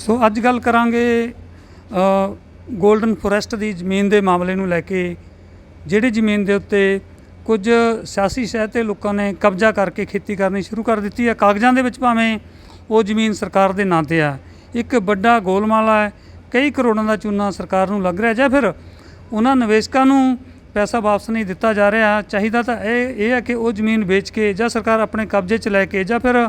ਸੋ ਅੱਜ ਗੱਲ ਕਰਾਂਗੇ ਗੋਲਡਨ ਫੋਰੈਸਟ ਦੀ ਜ਼ਮੀਨ ਦੇ ਮਾਮਲੇ ਨੂੰ ਲੈ ਕੇ, ਜਿਹੜੀ ਜ਼ਮੀਨ ਦੇ ਉੱਤੇ ਕੁਝ ਸਿਆਸੀ ਸ਼ਹਿ ਤੇ ਲੋਕਾਂ ਨੇ ਕਬਜ਼ਾ ਕਰਕੇ ਖੇਤੀ ਕਰਨੀ ਸ਼ੁਰੂ ਕਰ ਦਿੱਤੀ ਹੈ। ਕਾਗਜ਼ਾਂ ਦੇ ਵਿੱਚ ਭਾਵੇਂ ਉਹ ਜ਼ਮੀਨ ਸਰਕਾਰ ਦੇ ਨਾਂ ਤੇ ਆ। ਇੱਕ ਵੱਡਾ ਗੋਲਮਾਲਾ ਹੈ। ਕਈ ਕਰੋੜਾਂ ਦਾ ਚੂਨਾ ਸਰਕਾਰ ਨੂੰ ਲੱਗ ਰਿਹਾ ਜਾਂ ਫਿਰ ਉਹਨਾਂ ਨਿਵੇਸ਼ਕਾਂ ਨੂੰ ਪੈਸਾ ਵਾਪਸ ਨਹੀਂ ਦਿੱਤਾ ਜਾ ਰਿਹਾ। ਚਾਹੀਦਾ ਤਾਂ ਇਹ ਇਹ ਹੈ ਕਿ ਉਹ ਜ਼ਮੀਨ ਵੇਚ ਕੇ ਜਾਂ ਸਰਕਾਰ ਆਪਣੇ ਕਬਜ਼ੇ 'ਚ ਲੈ ਕੇ ਜਾਂ ਫਿਰ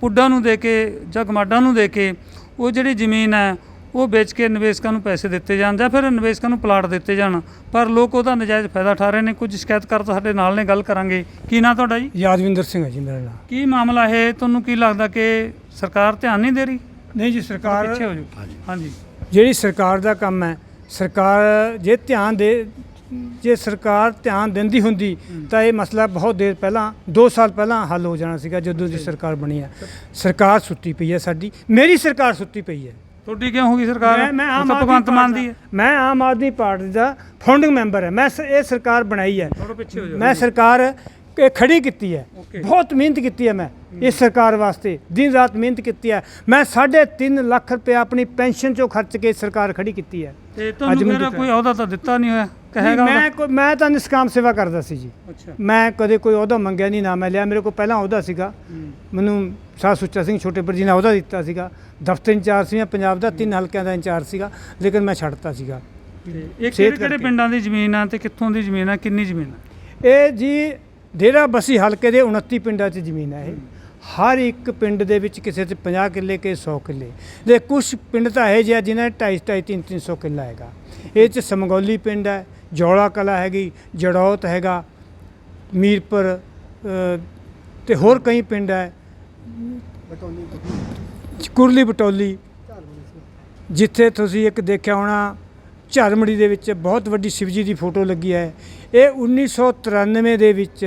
ਪੁੱਡਾਂ ਨੂੰ ਦੇ ਕੇ ਜਾਂ ਗਮਾਡਾਂ ਨੂੰ ਦੇ ਕੇ ਉਹ ਜਿਹੜੀ ਜ਼ਮੀਨ ਹੈ ਉਹ ਵੇਚ ਕੇ ਨਿਵੇਸ਼ਕਾਂ ਨੂੰ ਪੈਸੇ ਦਿੱਤੇ ਜਾਣ ਜਾਂ ਫਿਰ ਨਿਵੇਸ਼ਕਾਂ ਨੂੰ ਪਲਾਟ ਦਿੱਤੇ ਜਾਣ। ਪਰ ਲੋਕ ਉਹਦਾ ਨਜਾਇਜ਼ ਫਾਇਦਾ ਉਠਾ ਰਹੇ ਨੇ। ਕੁਝ ਸ਼ਿਕਾਇਤਕਰਤਾ ਸਾਡੇ ਨਾਲ ਨੇ ਗੱਲ ਕਰਾਂਗੇ। ਕੀ ਨਾਂ ਤੁਹਾਡਾ ਜੀ? ਯਾਦਵਿੰਦਰ ਸਿੰਘ ਹੈ ਜੀ ਮੇਰਾ ਨਾਮ। ਕੀ ਮਾਮਲਾ ਹੈ? ਤੁਹਾਨੂੰ ਕੀ ਲੱਗਦਾ ਕਿ ਸਰਕਾਰ ਧਿਆਨ ਨਹੀਂ ਦੇ ਰਹੀ? ਨਹੀਂ ਜੀ ਸਰਕਾਰ ਪਿੱਛੇ ਹੋ ਜਾਓ। ਹਾਂਜੀ। ਜਿਹੜੀ ਸਰਕਾਰ ਦਾ ਕੰਮ ਹੈ ਸਰਕਾਰ ਜੇ ਧਿਆਨ ਦੇ ਜੇ ਸਰਕਾਰ ਧਿਆਨ ਦਿੰਦੀ ਹੁੰਦੀ ਤਾਂ ਇਹ ਮਸਲਾ ਬਹੁਤ ਦੇਰ ਪਹਿਲਾਂ 2 ਸਾਲ ਪਹਿਲਾਂ ਹੱਲ ਹੋ ਜਾਣਾ ਸੀਗਾ ਜਦੋਂ ਦੀ ਸਰਕਾਰ ਬਣੀ ਹੈ ਸਰਕਾਰ ਸੁੱਤੀ ਪਈ ਹੈ ਸਾਡੀ। ਮੇਰੀ ਸਰਕਾਰ ਸੁੱਤੀ ਪਈ ਹੈ ਤੁਹਾਡੀ ਕਿਉਂ ਹੋਗੀ ਸਰਕਾਰ? ਮੈਂ ਆਮ ਭਗਵੰਤ ਮਾਨ ਪਾਰਟੀ ਦੀ ਹੈ ਮੈਂ ਆਮ ਆਦਮੀ ਪਾਰਟੀ ਦਾ ਫਾਊਂਡਿੰਗ ਮੈਂਬਰ ਹੈ ਮੈਂ ਇਹ ਸਰਕਾਰ ਬਣਾਈ ਹੈ ਹੋ ਮੈਂ ਸਰਕਾਰ ਇਹ ਖੜੀ ਕੀਤੀ ਹੈ. ਬਹੁਤ ਮਿਹਨਤ ਕੀਤੀ ਹੈ ਮੈਂ ਇਸ ਸਰਕਾਰ ਵਾਸਤੇ। ਦਿਨ ਰਾਤ ਮਿਹਨਤ ਕੀਤੀ ਹੈ ਮੈਂ 3.5 ਲੱਖ ਰੁਪਏ ਆਪਣੀ ਪੈਨਸ਼ਨ ਚੋਂ ਖਰਚ ਕੇ ਸਰਕਾਰ ਖੜੀ ਕੀਤੀ ਹੈ ਤੇ ਤੁਹਾਨੂੰ ਮੇਰਾ ਕੋਈ ਅਹੁਦਾ ਤਾਂ ਦਿੱਤਾ ਨਹੀਂ ਹੋਇਆ? ਕਹੇਗਾ ਮੈਂ ਕੋਈ- ਮੈਂ ਤਾਂ ਨਿਸ਼ਕਾਮ ਸੇਵਾ ਕਰਦਾ ਸੀ ਜੀ। ਅੱਛਾ। ਮੈਂ ਕਦੇ ਕੋਈ ਅਹੁਦਾ ਮੰਗਿਆ ਨਹੀਂ ਨਾ ਮੈਂ ਲਿਆ। ਮੇਰੇ ਕੋਲ ਪਹਿਲਾਂ ਅਹੁਦਾ ਸੀਗਾ। ਮੈਨੂੰ ਸਾਹ ਸੁੱਚਾ ਸਿੰਘ ਛੋਟੇਪੁਰ ਜੀ ਨੇ ਅਹੁਦਾ ਦਿੱਤਾ ਸੀਗਾ। ਦਫ਼ਤਰ ਇੰਚਾਰਜ ਸੀ ਮੈਂ ਪੰਜਾਬ ਦਾ ਤਿੰਨ ਹਲਕਿਆਂ ਦਾ ਇੰਚਾਰਜ ਸੀਗਾ ਲੇਕਿਨ ਮੈਂ ਛੱਡਤਾ ਸੀਗਾ। ਤੇ ਇਹ ਕਿਹੜੇ ਕਿਹੜੇ। ਪਿੰਡਾਂ ਦੀ ਜ਼ਮੀਨ ਆ ਤੇ ਕਿੱਥੋਂ ਦੀ ਜ਼ਮੀਨ ਆ ਕਿੰਨੀ ਜ਼ਮੀਨ ਆ? ਇਹ ਜੀ ਡੇਰਾ ਬਸੀ ਹਲਕੇ ਦੇ 29 ਪਿੰਡਾਂ 'ਚ ਜ਼ਮੀਨ ਹੈ ਇਹ। ਹਰ ਇੱਕ ਪਿੰਡ ਦੇ ਵਿੱਚ ਕਿਸੇ 'ਚ 50 ਕਿੱਲੇ ਕੇ 100 ਕਿੱਲੇ। ਦੇ ਕੁਝ ਪਿੰਡ ਤਾਂ ਹੈ ਜਿਨ੍ਹਾਂ 2.5 2.5 3 300 ਕਿੱਲਾ ਹੈਗਾ। ਇਹ 'ਚ ਸਮਗੌਲੀ ਪਿੰਡ ਹੈ ਜੌਲਾ ਕਲਾ ਹੈਗੀ ਜੜੌਤ ਹੈਗਾ ਮੀਰਪੁਰ ਅ, ਤੇ ਹੋਰ ਕਈ ਪਿੰਡ ਹੈ। ਕੁਰਲੀ ਬਟੋਲੀ ਜਿੱਥੇ ਤੁਸੀਂ ਇੱਕ ਦੇਖਿਆ ਹੋਣਾ ਝਾਰਮੜੀ ਦੇ ਵਿੱਚ ਬਹੁਤ ਵੱਡੀ ਸ਼ਿਵਜੀ ਦੀ ਫੋਟੋ ਲੱਗੀ ਹੈ। ਇਹ 1993 ਦੇ ਵਿੱਚ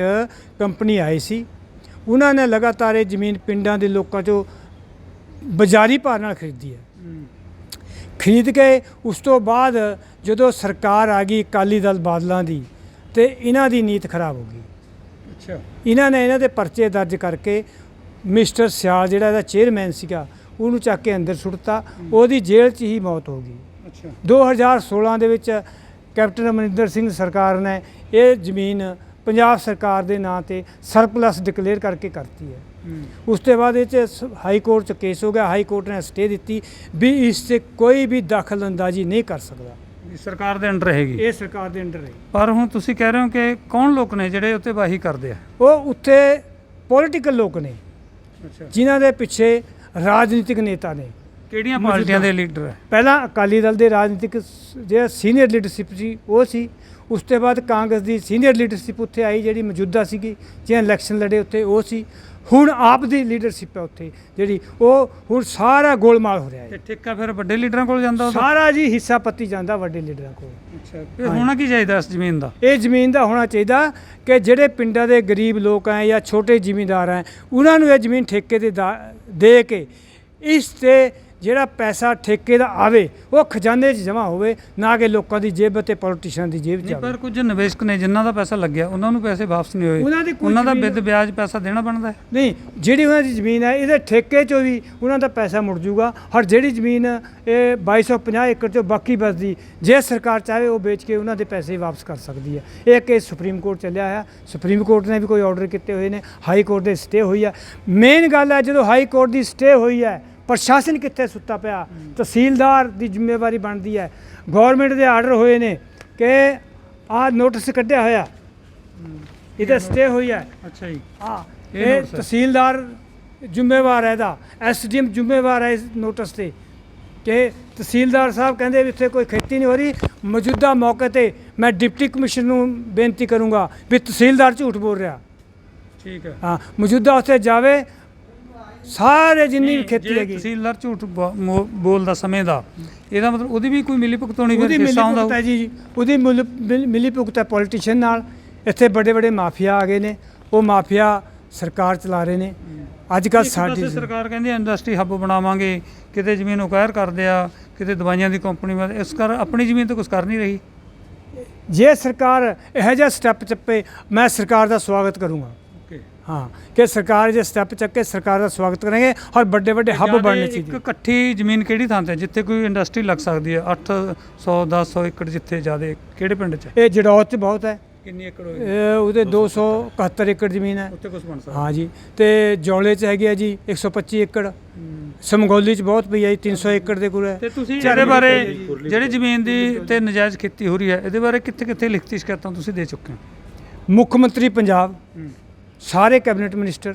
ਕੰਪਨੀ ਆਈ ਸੀ। ਉਹਨਾਂ ਨੇ ਲਗਾਤਾਰ ਇਹ ਜ਼ਮੀਨ ਪਿੰਡਾਂ ਦੇ ਲੋਕਾਂ ਚੋਂ ਬਾਜ਼ਾਰੀ ਭਾਅ ਨਾਲ ਖਰੀਦੀ ਹੈ। ਖਰੀਦ ਕੇ ਉਸ ਤੋਂ ਬਾਅਦ ਜਦੋਂ ਸਰਕਾਰ ਆ ਗਈ ਅਕਾਲੀ ਦਲ ਬਾਦਲਾਂ ਦੀ ਤੇ ਇਹਨਾਂ ਦੀ ਨੀਤ ਖਰਾਬ ਹੋ ਗਈ। ਅੱਛਾ। ਇਹਨਾਂ ਨੇ ਇਹਨਾਂ ਦੇ ਪਰਚੇ ਦਰਜ ਕਰਕੇ ਮਿਸਟਰ ਸਿਆਲ ਜਿਹੜਾ ਇਹਦਾ ਚੇਅਰਮੈਨ ਸੀਗਾ ਉਹਨੂੰ ਚੱਕ ਕੇ ਅੰਦਰ ਸੁੱਟਤਾ। ਉਹਦੀ ਜੇਲ੍ਹ 'ਚ ਹੀ ਮੌਤ ਹੋ ਗਈ। ਅੱਛਾ। 2016 ਦੇ ਵਿੱਚ ਕੈਪਟਨ ਅਮਰਿੰਦਰ ਸਿੰਘ ਸਰਕਾਰ ਨੇ ਇਹ ਜ਼ਮੀਨ ਪੰਜਾਬ ਸਰਕਾਰ ਦੇ ਨਾਂ ਤੇ ਸਰਪਲਸ ਡਿਕਲੇਅਰ ਕਰਕੇ ਕਰਤੀ ਹੈ। ਉਸ ਤੋਂ ਬਾਅਦ ਇਹ 'ਚ ਸ- ਹਾਈ ਕੋਰਟ 'ਚ ਕੇਸ ਹੋ ਗਿਆ ਹਾਈ ਕੋਰਟ ਨੇ ਸਟੇ ਦਿੱਤੀ ਵੀ ਇਸ 'ਤੇ ਕੋਈ ਵੀ ਦਖਲ ਅੰਦਾਜ਼ੀ ਨਹੀਂ ਕਰ ਸਕਦਾ। ਸਰਕਾਰ ਦੇ ਅੰਡਰ ਹੈਗੀ? ਇਹ ਸਰਕਾਰ ਦੇ ਅੰਡਰ ਹੈ ਪਰ ਹੁਣ ਤੁਸੀਂ ਕਹਿ ਰਹੇ ਹੋ ਕਿ ਕੌਣ ਲੋਕ ਨੇ ਜਿਹੜੇ ਉੱਤੇ ਵਾਹੀ ਕਰਦੇ ਆ? ਉਹ ਉੱਥੇ ਪੋਲੀਟੀਕਲ ਲੋਕ ਨੇ ਅੱਛਾ। ਜਿਨ੍ਹਾਂ ਦੇ ਪਿੱਛੇ ਰਾਜਨੀਤਿਕ ਨੇਤਾ ਨੇ। ਕਿਹੜੀਆਂ ਪਾਰਟੀਆਂ ਦੇ ਲੀਡਰ ਹੈ? ਪਹਿਲਾਂ ਅਕਾਲੀ ਦਲ ਦੇ ਰਾਜਨੀਤਿਕ ਸ- ਜਿਹੜਾ ਸੀਨੀਅਰ ਲੀਡਰਸ਼ਿਪ ਸੀ ਉਹ ਸੀ। ਉਸ ਤੋਂ ਬਾਅਦ ਕਾਂਗਰਸ ਦੀ ਸੀਨੀਅਰ ਲੀਡਰਸ਼ਿਪ ਉੱਥੇ ਆਈ ਜਿਹੜੀ ਮੌਜੂਦਾ ਸੀਗੀ ਜਿਹਨੇ ਇਲੈਕਸ਼ਨ ਲੜੇ ਉੱਥੇ ਉਹ ਸੀ। ਹੁਣ ਆਪ ਦੀ ਲੀਡਰਸ਼ਿਪ ਹੈ ਉੱਥੇ ਜਿਹੜੀ ਉਹ ਹੁਣ ਸਾਰਾ ਗੋਲਮਾਲ ਹੋ ਰਿਹਾ ਤੇ ਹੈ ਠੇਕਾ ਫਿਰ ਵੱਡੇ ਲੀਡਰਾਂ ਕੋਲ ਜਾਂਦਾ ਉਹਦਾ? ਸਾਰਾ ਜੀ ਹਿੱਸਾ ਪੱਤੀ ਜਾਂਦਾ ਵੱਡੇ ਲੀਡਰਾਂ ਕੋਲ। ਅੱਛਾ ਫਿਰ ਹੋਣਾ ਕੀ ਚਾਹੀਦਾ ਇਸ ਜ਼ਮੀਨ ਦਾ? ਇਹ ਜ਼ਮੀਨ ਦਾ ਹੋਣਾ ਚਾਹੀਦਾ ਕਿ ਜਿਹੜੇ ਪਿੰਡਾਂ ਦੇ ਗਰੀਬ ਲੋਕ ਹੈ ਜਾਂ ਛੋਟੇ ਜ਼ਿਮੀਂਦਾਰ ਹੈ ਉਹਨਾਂ ਨੂੰ ਇਹ ਜ਼ਮੀਨ ਠੇਕੇ ਤੇ ਦਾ- ਦੇ ਕੇ ਇਸ ਤੇ ਜਿਹੜਾ ਪੈਸਾ ਠੇਕੇ ਦਾ ਆਵੇ ਉਹ ਖਜ਼ਾਨੇ 'ਚ ਜਮ੍ਹਾਂ ਹੋਵੇ ਨਾ ਕਿ ਲੋਕਾਂ ਦੀ ਜੇਬ ਤੇ ਪੋਲੀਟੀਸ਼ੀਅਨ ਦੀ ਜੇਬ 'ਚ ਆਵੇ। ਪਰ ਕੁਝ ਨਿਵੇਸ਼ਕ ਨੇ ਜਿਨ੍ਹਾਂ ਦਾ ਪੈਸਾ ਲੱਗਿਆ ਉਹਨਾਂ ਨੂੰ ਪੈਸੇ ਵਾਪਸ ਨਹੀਂ ਹੋਏ। ਉਹਨਾਂ ਦੀ ਕੋਈ ਉਹਨਾਂ ਦਾ ਜ਼ਮੀਨ- ਬਿੱਦ ਵਿਆਜ ਪੈਸਾ ਦੇਣਾ ਬਣਦਾ ਹੈ। ਨਹੀਂ ਜਿਹੜੀ ਉਹਨਾਂ ਦੀ ਜ਼ਮੀਨ ਹੈ ਇਹਦੇ ਠੇਕੇ 'ਚੋਂ ਵੀ ਉਹਨਾਂ ਦਾ ਪੈਸਾ ਮੁੜ ਜੂਗਾ। ਔਰ ਜਿਹੜੀ ਜ਼ਮੀਨ ਇਹ 2250 ਏਕੜ 'ਚੋਂ ਬਾਕੀ ਬਚਦੀ ਜੇ ਸਰਕਾਰ ਚਾਹੇ ਉਹ ਵੇਚ ਕੇ ਉਹਨਾਂ ਦੇ ਪੈਸੇ ਵਾਪਸ ਕਰ ਸਕਦੀ ਹੈ। ਇਹ ਕੇਸ ਸੁਪਰੀਮ ਕੋਰਟ ਚੱਲਿਆ ਹੈ ਸੁਪਰੀਮ ਕੋਰਟ ਨੇ ਵੀ ਕੋਈ ਆਰਡਰ ਕੀਤੇ ਹੋਏ ਨੇ। ਹਾਈ ਕੋਰਟ ਦੇ ਸਟੇ ਹੋਈ ਹੈ। ਮੇਨ ਗੱਲ ਹੈ ਜਦੋਂ ਹਾਈ ਕੋਰਟ ਦੀ ਸਟੇ ਹੋਈ ਹੈ ਪ੍ਰਸ਼ਾਸਨ ਕਿੱਥੇ ਸੁੱਤਾ ਪਿਆ? ਤਹਿਸੀਲਦਾਰ ਦੀ ਜ਼ਿੰਮੇਵਾਰੀ ਬਣਦੀ ਹੈ। ਗਵਰਨਮੈਂਟ ਦੇ ਆਰਡਰ ਹੋਏ ਨੇ ਕਿ ਆਹ ਨੋਟਿਸ ਕੱਢਿਆ ਹੋਇਆ। ਇਹਦਾ ਸਟੇ ਹੋਈ ਹੈ। ਅੱਛਾ ਜੀ। ਹਾਂ ਇਹ। ਤਹਿਸੀਲਦਾਰ ਜ਼ਿੰਮੇਵਾਰ ਹੈ ਇਹਦਾ। ਐਸਡੀਐਮ ਜ਼ਿੰਮੇਵਾਰ ਹੈ ਇਸ ਨੋਟਿਸ ਤੇ। ਕਿ ਤਹਿਸੀਲਦਾਰ ਸਾਹਿਬ ਕਹਿੰਦੇ ਵੀ ਇੱਥੇ ਕੋਈ ਖੇਤੀ ਨਹੀਂ ਹੋ ਰਹੀ। ਮੌਜੂਦਾ ਮੌਕੇ ਤੇ ਮੈਂ ਡਿਪਟੀ ਕਮਿਸ਼ਨਰ ਨੂੰ ਬੇਨਤੀ ਕਰੂੰਗਾ ਵੀ ਤਹਿਸੀਲਦਾਰ ਝੂਠ ਬੋਲ ਰਿਹਾ। ਠੀਕ ਹੈ। ਹਾਂ ਮੌਜੂਦਾ ਉੱਥੇ ਜਾਵੇ ਸਾਰੇ ਜਿੰਨੀ ਵੀ ਖੇਤੀ ਹੈਗੀ। ਤਹਿਸੀਲਦਾਰ ਝੂਠ ਬੋਲਦਾ ਸਮੇਂ ਦਾ ਇਹਦਾ ਮਤਲਬ ਉਹਦੀ ਵੀ ਕੋਈ ਮਿਲੀ ਭੁਗਤ ਹੋਣੀ ਉਹਦੀ ਮਿਲੀ ਭੁਗਤ ਹੈ ਜੀ ਉਹਦੀ ਮੁੱਲ- ਭੁਗਤ ਹੈ ਪੋਲੀਟੀਸ਼ੀਅਨ ਨਾਲ। ਇੱਥੇ ਵੱਡੇ ਵੱਡੇ ਮਾਫੀਆ ਆ ਗਏ ਨੇ। ਉਹ ਮਾਫੀਆ ਸਰਕਾਰ ਚਲਾ ਰਹੇ ਨੇ। ਅੱਜ ਪਾਸੇ ਸਾਡੀ ਸਰਕਾਰ ਕਹਿੰਦੀ ਇੰਡਸਟਰੀ ਹੱਬ ਬਣਾਵਾਂਗੇ। ਕਿਤੇ ਜ਼ਮੀਨ ਅਕਵਾਇਰ ਕਰਦੇ ਆ ਕਿਤੇ ਦਵਾਈਆਂ ਦੀ ਕੰਪਨੀ ਵੱਲ ਇਸ ਕਰ ਆਪਣੀ ਜ਼ਮੀਨ ਤੇ ਕੁਝ ਕਰ ਨਹੀਂ ਰਹੀ। ਜੇ ਸਰਕਾਰ ਇਹੋ ਜਿਹਾ ਸਟੈਪ ਚੱਪੇ ਮੈਂ ਸਰਕਾਰ ਦਾ ਸਵਾਗਤ ਕਰੂੰਗਾ। हाँ कि सरकार जो स्टेप चक के सरकार का स्वागत करेंगे और बड़े बड़े हब ਜ਼ਿਆਦੇ बनने ਇੱਕ चाहिए ਇਕੱਠੀ ਜ਼ਮੀਨ ਕਿਹੜੀ ਥਾਂ ਤੇ ਹੈ, ਜਿੱਥੇ ਕੋਈ ਇੰਡਸਟਰੀ ਲੱਗ ਸਕਦੀ ਹੈ 800 1000 ਏਕੜ ਜਿੱਥੇ ਜ਼ਿਆਦੇ ਕਿਹੜੇ ਪਿੰਡ 'ਚ ਹੈ? ये जड़ौत च बहुत है ਕਿੰਨੀ ਏਕੜ ਹੋਏ ਇਹ ਉਹਦੇ 271 ਏਕੜ ਜ਼ਮੀਨ ਹੈ ਉੱਥੇ ਕੁਝ ਬਣ ਸਕਦਾ ਹਾਂ ਜੀ ਤੇ ਜੌਲੇ ਚ ਹੈਗੀ ਹੈ ਜੀ 125 ਏਕੜ ਸਮਗੋਲੀ ਚ ਬਹੁਤ ਪਈ ਹੈ ਜੀ 300 ਏਕੜ ਦੇ ਕੋਲ ਹੈ ਤੇ ਤੁਸੀਂ ਚਾਰੇ ਇਹਦੇ ਬਾਰੇ ਪਾਸੇ ਜਿਹੜੀ ਜ਼ਮੀਨ ਦੀ ਤੇ ਨਜਾਇਜ਼ ਖੇਤੀ ਹੋ ਰਹੀ ਹੈ ਇਹਦੇ ਬਾਰੇ ਕਿੱਥੇ ਕਿੱਥੇ ਲਿਖਤੀ ਸ਼ਿਕਾਇਤਾਂ ਤੁਸੀਂ ਦੇ ਚੁੱਕੇ ਹੋ ਮੁੱਖ ਮੰਤਰੀ ਪੰਜਾਬ ਸਾਰੇ ਕੈਬਨਿਟ ਮਿਨਿਸਟਰ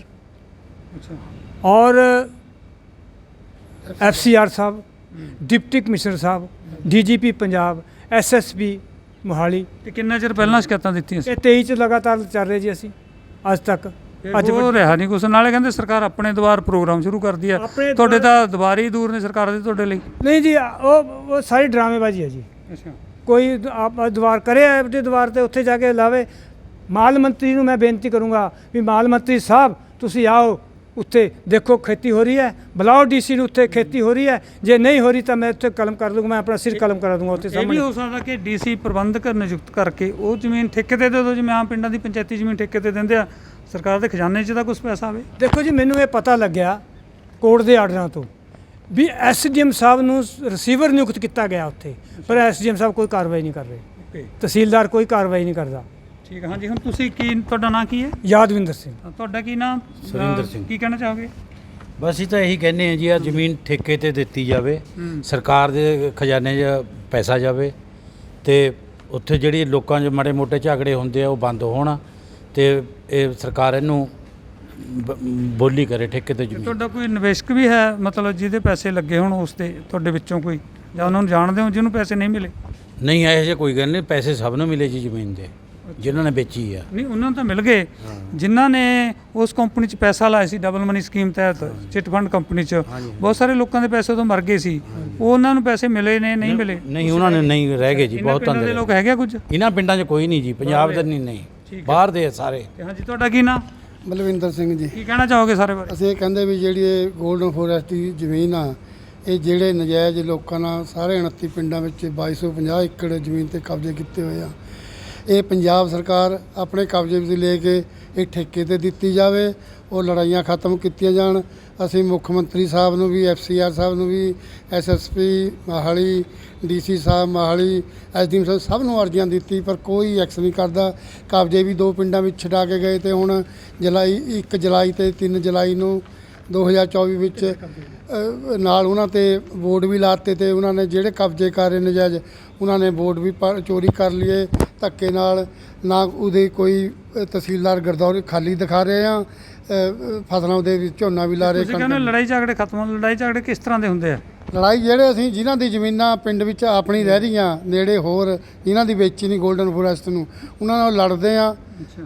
ਅੱਛਾ ਔਰ ਐਫਸੀਆਰ ਸਾਹਿਬ ਡਿਪਟੀ ਕਮਿਸ਼ਨਰ ਸਾਹਿਬ ਡੀਜੀਪੀ ਪੰਜਾਬ ਐਸਐਸਪੀ ਮੋਹਾਲੀ ਤੇ ਕਿੰਨਾ ਚਿਰ ਪਹਿਲਾਂ ਸ਼ਿਕਾਇਤਾਂ ਦਿੱਤੀਆਂ ਸੀ ਇਹ 23 ਚ ਲਗਾਤਾਰ ਚੱਲ ਰਹੇ ਜੀ ਅਸੀਂ ਅੱਜ ਤੱਕ ਅੱਜ ਉਹ ਰਿਹਾ ਨਹੀਂ ਕੁਛ ਨਾਲੇ ਕਹਿੰਦੇ ਸਰਕਾਰ ਆਪਣੇ ਦੁਆਰ ਪ੍ਰੋਗਰਾਮ ਸ਼ੁਰੂ ਕਰਦੀ ਹੈ ਤੁਹਾਡੇ ਤਾਂ ਦੁਬਾਰੇ ਹੀ ਦੂਰ ਨੇ ਸਰਕਾਰ ਦੇ ਤੁਹਾਡੇ ਲਈ ਨਹੀਂ ਜੀ ਉਹ ਉਹ ਸਾਰੀ ਡਰਾਮੇਬਾਜ਼ੀ ਹੈ ਜੀ ਅੱਛਾ ਕੋਈ ਆਪ ਦੀਵਾਰ ਕਰੇ ਆਪਣੀ ਦੀਵਾਰ ਤੇ ਉੱਥੇ ਜਾ ਕੇ ਲਾਵੇ ਮਾਲ ਮੰਤਰੀ ਨੂੰ ਮੈਂ ਬੇਨਤੀ ਕਰੂੰਗਾ ਵੀ ਮਾਲ ਮੰਤਰੀ ਸਾਹਿਬ ਤੁਸੀਂ ਆਓ ਉੱਥੇ ਦੇਖੋ ਖੇਤੀ ਹੋ ਰਹੀ ਹੈ ਬੁਲਾਓ ਡੀਸੀ ਨੂੰ ਉੱਥੇ ਖੇਤੀ ਹੋ ਰਹੀ ਹੈ ਜੇ ਨਹੀਂ ਹੋ ਰਹੀ ਤਾਂ ਮੈਂ ਉੱਥੇ ਕਲਮ ਕਰ ਲੂੰਗਾ ਮੈਂ ਆਪਣਾ ਸਿਰ ਕਲਮ ਕਰਾ ਦੂੰਗਾ ਉੱਥੇ ਇਹ ਵੀ ਸਾਹਮਣੇ। ਹੋ ਸਕਦਾ ਕਿ ਡੀਸੀ ਪ੍ਰਬੰਧਕ ਨਿਯੁਕਤ ਕਰਕੇ ਉਹ ਜ਼ਮੀਨ ਠੇਕੇ ਤੇ ਦੇ ਦਿਓ ਜਿਵੇਂ ਆਮ ਪਿੰਡਾਂ ਦੀ ਪੰਚਾਇਤੀ ਜ਼ਮੀਨ ਠੇਕੇ ਤੇ ਦਿੰਦੇ ਆ ਸਰਕਾਰ ਦੇ ਖਜ਼ਾਨੇ 'ਚ ਤਾਂ ਕੁਝ ਪੈਸਾ ਆਵੇ। ਦੇਖੋ ਜੀ ਮੈਨੂੰ ਇਹ ਪਤਾ ਲੱਗਿਆ ਕੋਰਟ ਦੇ ਆਰਡਰਾਂ ਤੋਂ ਵੀ ਐਸਡੀਐਮ ਸਾਹਿਬ ਨੂੰ ਰਿਸੀਵਰ ਨਿਯੁਕਤ ਕੀਤਾ ਗਿਆ ਉੱਥੇ ਪਰ ਐਸਡੀਐਮ ਸਾਹਿਬ ਕੋਈ ਕਾਰਵਾਈ ਨਹੀਂ ਕਰ ਰਹੇ। ਤਹਿਸੀਲਦਾਰ ਕੋਈ ਕਾਰਵਾਈ ਨਹੀਂ ਕਰਦਾ। ਠੀਕ ਹੈ ਹਾਂਜੀ ਹੁਣ ਤੁਸੀਂ ਕੀ ਤੁਹਾਡਾ ਨਾਂ ਕੀ ਹੈ? ਯਾਦਵਿੰਦਰ ਸਿੰਘ। ਤੁਹਾਡਾ ਕੀ ਨਾਮ ਸੁਰਿੰਦਰ ਸਿੰਘ। ਕੀ ਕਹਿਣਾ ਚਾਹੋਗੇ? ਬਸ ਅਸੀਂ ਤਾਂ ਇਹੀ ਕਹਿੰਦੇ ਆ ਜੀ ਆ ਜ਼ਮੀਨ ਠੇਕੇ ਤੇ ਦਿੱਤੀ ਜਾਵੇ ਹੂੰ। ਸਰਕਾਰ ਦੇ ਖਜ਼ਾਨੇ 'ਚ ਪੈਸਾ ਜਾਵੇ ਤੇ ਉੱਥੇ ਜਿਹੜੀ ਲੋਕਾਂ 'ਚ ਮਾੜੇ ਮੋਟੇ ਝਗੜੇ ਹੁੰਦੇ ਆ ਉਹ ਬੰਦ ਹੋਣ ਤੇ ਇਹ ਸਰਕਾਰ ਇਹਨੂੰ ਬ- ਬੋਲੀ ਕਰੇ ਠੇਕੇ ਤੇ ਜ਼ਮੀਨ। ਤੁਹਾਡਾ ਕੋਈ ਨਿਵੇਸ਼ਕ ਵੀ ਹੈ ਮਤਲਬ ਜਿਹਦੇ ਪੈਸੇ ਲੱਗੇ ਹੋਣ ਉਸ ਤੇ ਤੁਹਾਡੇ ਵਿੱਚੋਂ ਕੋਈ? ਜਾਂ ਉਹਨਾਂ ਨੂੰ ਜਾਣਦੇ ਹੋ ਜਿਹਨੂੰ ਪੈਸੇ ਨਹੀਂ ਮਿਲੇ? ਨਹੀਂ ਇਹੋ ਜਿਹਾ ਕੋਈ ਗੱਲ ਨਹੀਂ ਪੈਸੇ ਸਭ ਨੂੰ ਮਿਲੇ ਜੀ ਜ਼ਮੀਨ ਦੇ। ਜਿਨ੍ਹਾਂ ਨੇ ਵੇਚੀ ਆ। ਨਹੀਂ ਉਹਨਾਂ ਨੂੰ ਤਾਂ ਮਿਲ ਗਏ। ਜਿਨ੍ਹਾਂ ਨੇ ਉਸ ਕੰਪਨੀ 'ਚ ਪੈਸਾ ਲਾਇਆ ਸੀ ਡਬਲ ਮਨੀ ਸਕੀਮ ਤਹਿਤ ਚਿਟ ਫੰਡ ਕੰਪਨੀ 'ਚ ਬਹੁਤ ਸਾਰੇ ਲੋਕਾਂ ਦੇ ਪੈਸੇ ਉਦੋਂ ਮਰ ਗਏ ਸੀ। ਉਹ ਉਹਨਾਂ ਨੂੰ ਪੈਸੇ ਮਿਲੇ ਨੇ ਨਹੀਂ ਮਿਲੇ? ਨਹੀਂ ਉਹਨਾਂ ਨੇ ਨਹੀਂ ਰਹਿ ਗਏ ਜੀ ਬਹੁਤਾਂ ਦੇ ਲੋਕ ਹੈਗੇ ਕੁਝ? ਇਹਨਾਂ ਪਿੰਡਾਂ 'ਚ ਕੋਈ ਨਹੀਂ ਜੀ ਪੰਜਾਬ ਦਾ ਨਹੀਂ ਨਹੀਂ। ਬਾਹਰ ਦੇ ਸਾਰੇ। ਹਾਂਜੀ ਤੁਹਾਡਾ ਕੀ ਨਾਮ ਬਲਵਿੰਦਰ ਸਿੰਘ ਜੀ। ਕੀ ਕਹਿਣਾ ਚਾਹੋਗੇ ਸਾਰੇ ਬਾਰੇ? ਅਸੀਂ ਇਹ ਕਹਿੰਦੇ ਵੀ ਜਿਹੜੀ ਇਹ 골ਡਨ ਫੋਰੈਸਟ ਦੀ ਜ਼ਮੀਨ ਆ ਇਹ ਜਿਹੜੇ ਨਜਾਇਜ਼ ਲੋਕਾਂ ਨਾਲ ਸਾਰੇ 29 ਪਿੰਡਾਂ ਵਿੱਚ 2250 ਏਕੜ ਜ਼ਮੀਨ ਤੇ ਕਬਜ਼ੇ ਕੀਤੇ ਹੋਏ ਆ। ਇਹ ਪੰਜਾਬ ਸਰਕਾਰ ਆਪਣੇ ਕਬਜ਼ੇ ਵਿੱਚ ਲੈ ਕੇ ਇਹ ਠੇਕੇ ਤੇ ਦਿੱਤੀ ਜਾਵੇ, ਉਹ ਲੜਾਈਆਂ ਖਤਮ ਕੀਤੀਆਂ ਜਾਣ। ਅਸੀਂ ਮੁੱਖ ਮੰਤਰੀ ਸਾਹਿਬ ਨੂੰ ਵੀ ਐਫਸੀਆਰ ਸਾਹਿਬ ਨੂੰ ਵੀ ਐਸਐਸਪੀ ਮਹਾਲੀ ਡੀਸੀ ਸਾਹਿਬ, ਮਹਾਲੀ ਐਸਡੀਐਮ ਸਾਹਿਬ ਸਭ ਨੂੰ ਅਰਜ਼ੀਆਂ ਦਿੱਤੀ, ਪਰ ਕੋਈ ਐਕਸ਼ਨ ਨਹੀਂ ਕਰਦਾ। ਕਬਜ਼ੇ ਵੀ ਦੋ ਪਿੰਡਾਂ ਵਿੱਚ ਛਡਾ ਕੇ ਗਏ ਤੇ ਹੁਣ ਜੁਲਾਈ 1 ਜੁਲਾਈ ਤੇ 3 ਜੁਲਾਈ ਨੂੰ 2024 ਵਿੱਚ ਨਾਲ ਉਹਨਾਂ ਤੇ ਵੋਟ ਵੀ ਲਾਤੇ ਤੇ ਉਹਨਾਂ ਨੇ ਜਿਹੜੇ ਕਬਜ਼ੇ ਕਰ ਰਹੇ ਨਜਾਇਜ਼ ਉਹਨਾਂ ਨੇ ਵੋਟ ਵੀ ਚੋਰੀ ਕਰ ਲਈਏ ਧੱਕੇ ਨਾਲ। ਨਾ ਉਹਦੇ ਕੋਈ ਤਹਿਸੀਲਦਾਰ ਗਰਦੌਰੀ ਖਾਲੀ ਦਿਖਾ ਰਹੇ ਆ ਫਸਲਾਂ ਦੇ ਵਿੱਚ ਝੋਨਾ ਵੀ ਲਾ ਰਹੇ ਤੁਸੀਂ ਕਹਿੰਦੇ ਲੜਾਈ ਝਗੜੇ ਖਤਮ ਲੜਾਈ ਝਗੜੇ ਕਿਸ ਤਰ੍ਹਾਂ ਦੇ ਹੁੰਦੇ ਆ? ਲੜਾਈ ਜਿਹੜੇ ਅਸੀਂ ਜਿਨ੍ਹਾਂ ਦੀ ਜ਼ਮੀਨਾਂ ਪਿੰਡ ਵਿੱਚ ਆਪਣੀ ਰਹਿ ਰਹੀਆਂ ਨੇੜੇ ਹੋਰ ਜਿਨ੍ਹਾਂ ਦੀ ਵੇਚੀ ਨਹੀਂ 골ਡਨ ਫੋਰੈਸਟ ਨੂੰ ਉਹਨਾਂ ਨਾਲ ਲੜਦੇ ਆ।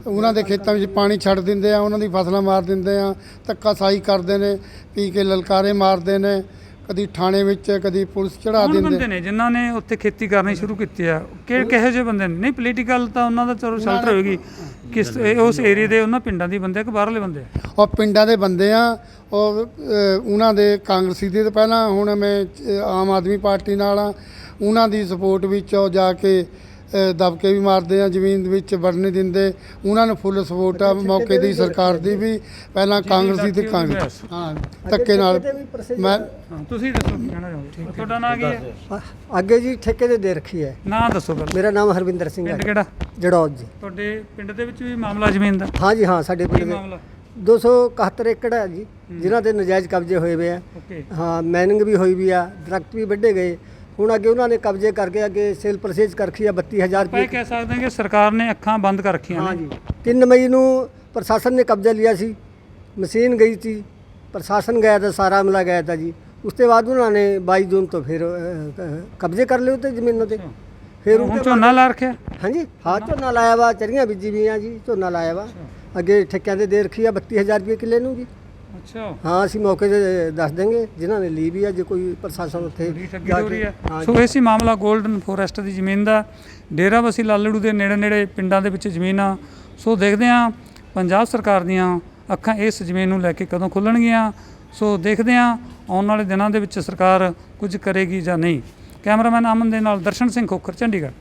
ਉਹਨਾਂ ਦੇ ਖੇਤਾਂ ਵਿੱਚ ਪਾਣੀ ਛੱਡ ਦਿੰਦੇ ਆ ਉਹਨਾਂ ਦੀ ਫਸਲਾਂ ਮਾਰ ਦਿੰਦੇ ਆ ਧੱਕਾਸ਼ਾਹੀ ਕਰਦੇ ਨੇ ਪੀ ਕੇ ਲਲਕਾਰੇ ਮਾਰਦੇ ਨੇ ਕਦੀ ਥਾਣੇ ਵਿੱਚ ਕਦੀ ਪੁਲਿਸ ਚੜਾ ਦਿੰਦੇ। ਬੰਦੇ ਨੇ ਜਿਨ੍ਹਾਂ ਨੇ ਉੱਥੇ ਖੇਤੀ ਕਰਨੀ ਸ਼ੁਰੂ ਕੀਤੀ ਆ? ਕਿ ਕਿਹੋ ਜਿਹੇ ਬੰਦੇ ਨੇ? ਨਹੀਂ ਪੋਲੀਟੀਕਲ ਤਾਂ ਉਹਨਾਂ ਦਾ ਚਲੋ ਸ਼ੈਲਟਰ ਹੋਏਗੀ। ਕਿਸ ਉਸ ਏਰੀਆ ਦੇ ਉਹਨਾਂ ਪਿੰਡਾਂ ਦੇ ਬੰਦੇ ਆ ਕਿ ਬਾਹਰਲੇ ਬੰਦੇ ਆ? ਉਹ ਪਿੰਡਾਂ ਦੇ ਬੰਦੇ ਆ ਉਹ ਉਹਨਾਂ ਦੇ ਕਾਂਗਰਸੀ ਦੇ ਪਹਿਲਾਂ ਹੁਣ ਮੈਂ ਆਮ ਆਦਮੀ ਪਾਰਟੀ ਨਾਲ ਆ ਉਹਨਾਂ ਦੀ ਸਪੋਰਟ ਵਿੱਚ ਉਹ ਜਾ ਕੇ ਦਬਕੇ ਵੀ ਮਾਰਦੇ ਆ ਜ਼ਮੀਨ ਦੇ ਵਿੱਚ ਵੜਨ ਨਹੀਂ ਦਿੰਦੇ। ਉਹਨਾਂ ਨੂੰ ਫੁੱਲ ਸਪੋਰਟ ਆ ਮੌਕੇ ਦੀ ਸਰਕਾਰ ਦੀ ਵੀ ਪਹਿਲਾਂ ਕਾਂਗਰਸੀ ਤੇ ਕਾਂਗਰਸ। ਹਾਂ ਧੱਕੇ ਨਾਲ ਮੈਂ ਤੁਸੀਂ ਦੱਸੋ ਕੀ ਕਹਿਣਾ ਚਾਹੋਗੇ? ਤੁਹਾਡਾ ਨਾਂ ਕੀ ਹੈ? ਅੱਗੇ ਜੀ ਠੇਕੇ ਤੇ ਦੇ ਰੱਖੀ ਹੈ। ਨਾਂ ਦੱਸੋ ਪਹਿਲਾਂ। ਮੇਰਾ ਨਾਮ ਹਰਵਿੰਦਰ ਸਿੰਘ ਪਿੰਡ ਹੈ ਕਿਹੜਾ? ਜੜੌਦ ਜੀ। ਤੁਹਾਡੇ ਪਿੰਡ ਦੇ ਵਿੱਚ ਵੀ ਮਾਮਲਾ ਜ਼ਮੀਨ ਦਾ? ਹਾਂ ਜੀ ਹਾਂ ਸਾਡੇ ਪਿੰਡ ਦੇ ਮਾਮਲਾ? 271 ਏਕੜ ਹੈ ਜੀ ਜਿਨ੍ਹਾਂ ਤੇ ਨਜਾਇਜ਼ ਕਬਜ਼ੇ ਹੋਏ ਹੋਏ ਆ। ਹਾਂ ਮੈਨਿੰਗ ਵੀ ਹੋਈ ਵੀ ਆ ਦਰਖਤ ਵੀ ਵੱਢੇ ਗਏ। ਹੁਣ ਅੱਗੇ ਉਹਨਾਂ ਨੇ ਕਬਜ਼ੇ ਕਰਕੇ ਅੱਗੇ ਸੇਲ ਕਰ ਰੱਖੀ ਆ 32000 ਆਪਾਂ ਇਹ ਰੁਪਏ ਕਹਿ ਸਕਦੇ ਹਾਂ ਕਿ ਸਰਕਾਰ ਨੇ ਅੱਖਾਂ ਬੰਦ ਕਰ ਰੱਖੀਆਂ ਨੇ। ਜੀ 3 ਮਈ ਨੂੰ ਪ੍ਰਸ਼ਾਸਨ ਨੇ ਕਬਜ਼ਾ ਲਿਆ ਸੀ। ਮਸ਼ੀਨ ਗਈ ਸੀ। ਪ੍ਰਸ਼ਾਸਨ ਗਿਆ ਤਾਂ ਸਾਰਾ ਅਮਲਾ ਗਿਆ ਤਾਂ ਜੀ। ਉਸ ਤੋਂ ਬਾਅਦ ਉਹਨਾਂ ਨੇ 22 ਜੂਨ ਤੋਂ ਫਿਰ ਅ, ਅ, ਕਬਜ਼ੇ ਕਰ ਲਏ ਉੱਤੇ ਜ਼ਮੀਨਾਂ ਤੇ ਫਿਰ ਹੁਣ ਉਹਦੇ ਝੋਨਾ ਲਾ ਰੱਖਿਆ? ਹਾਂਜੀ। ਹਾਂ ਝੋਨਾ ਲਾਇਆ ਵਾ ਚਰੀਆਂ ਬੀਜੀ ਵੀ ਆ ਜੀ ਝੋਨਾ ਲਾਇਆ ਵਾ। ਅੱਗੇ ਠੇਕਿਆਂ ਤੇ ਦੇ ਰੱਖੀ ਆ 32000 ਰੁਪਏ ਕਿੱਲੇ ਨੂੰ ਜੀ। ਅੱਛਾ। ਹਾਂ ਅਸੀਂ ਮੌਕੇ ਤੇ ਦੱਸ ਦੇਂਗੇ ਜਿਨ੍ਹਾਂ ਨੇ ਲਈ ਵੀ ਆ ਜੇ ਕੋਈ ਪ੍ਰਸ਼ਾਸਨ ਉੱਥੇ ਜਾ ਕੇ- ਹੈ ਸੋ ਇਹ ਸੀ ਮਾਮਲਾ 골ਡਨ ਫੋਰੈਸਟ ਦੀ ਜ਼ਮੀਨ ਦਾ। ਡੇਰਾ ਬਸੀ ਲਾਲੜੂ ਦੇ ਨੇੜੇ ਨੇੜੇ ਪਿੰਡਾਂ ਦੇ ਵਿੱਚ ਜ਼ਮੀਨ ਆ। ਸੋ ਦੇਖਦੇ ਹਾਂ ਪੰਜਾਬ ਸਰਕਾਰ ਦੀਆਂ ਅੱਖਾਂ ਇਸ ਜ਼ਮੀਨ ਨੂੰ ਲੈ ਕੇ ਕਦੋਂ ਖੁੱਲਣਗੀਆਂ। ਸੋ ਦੇਖਦੇ ਹਾਂ ਆਉਣ ਵਾਲੇ ਦਿਨਾਂ ਦੇ ਵਿੱਚ ਸਰਕਾਰ ਕੁਝ ਕਰੇਗੀ ਜਾਂ ਨਹੀਂ। ਕੈਮਰਾਮੈਨ ਅਮਨ ਦੇ ਨਾਲ ਦਰਸ਼ਨ ਸਿੰਘ ਖੋਖਰ ਚੰਡੀਗੜ੍ਹ।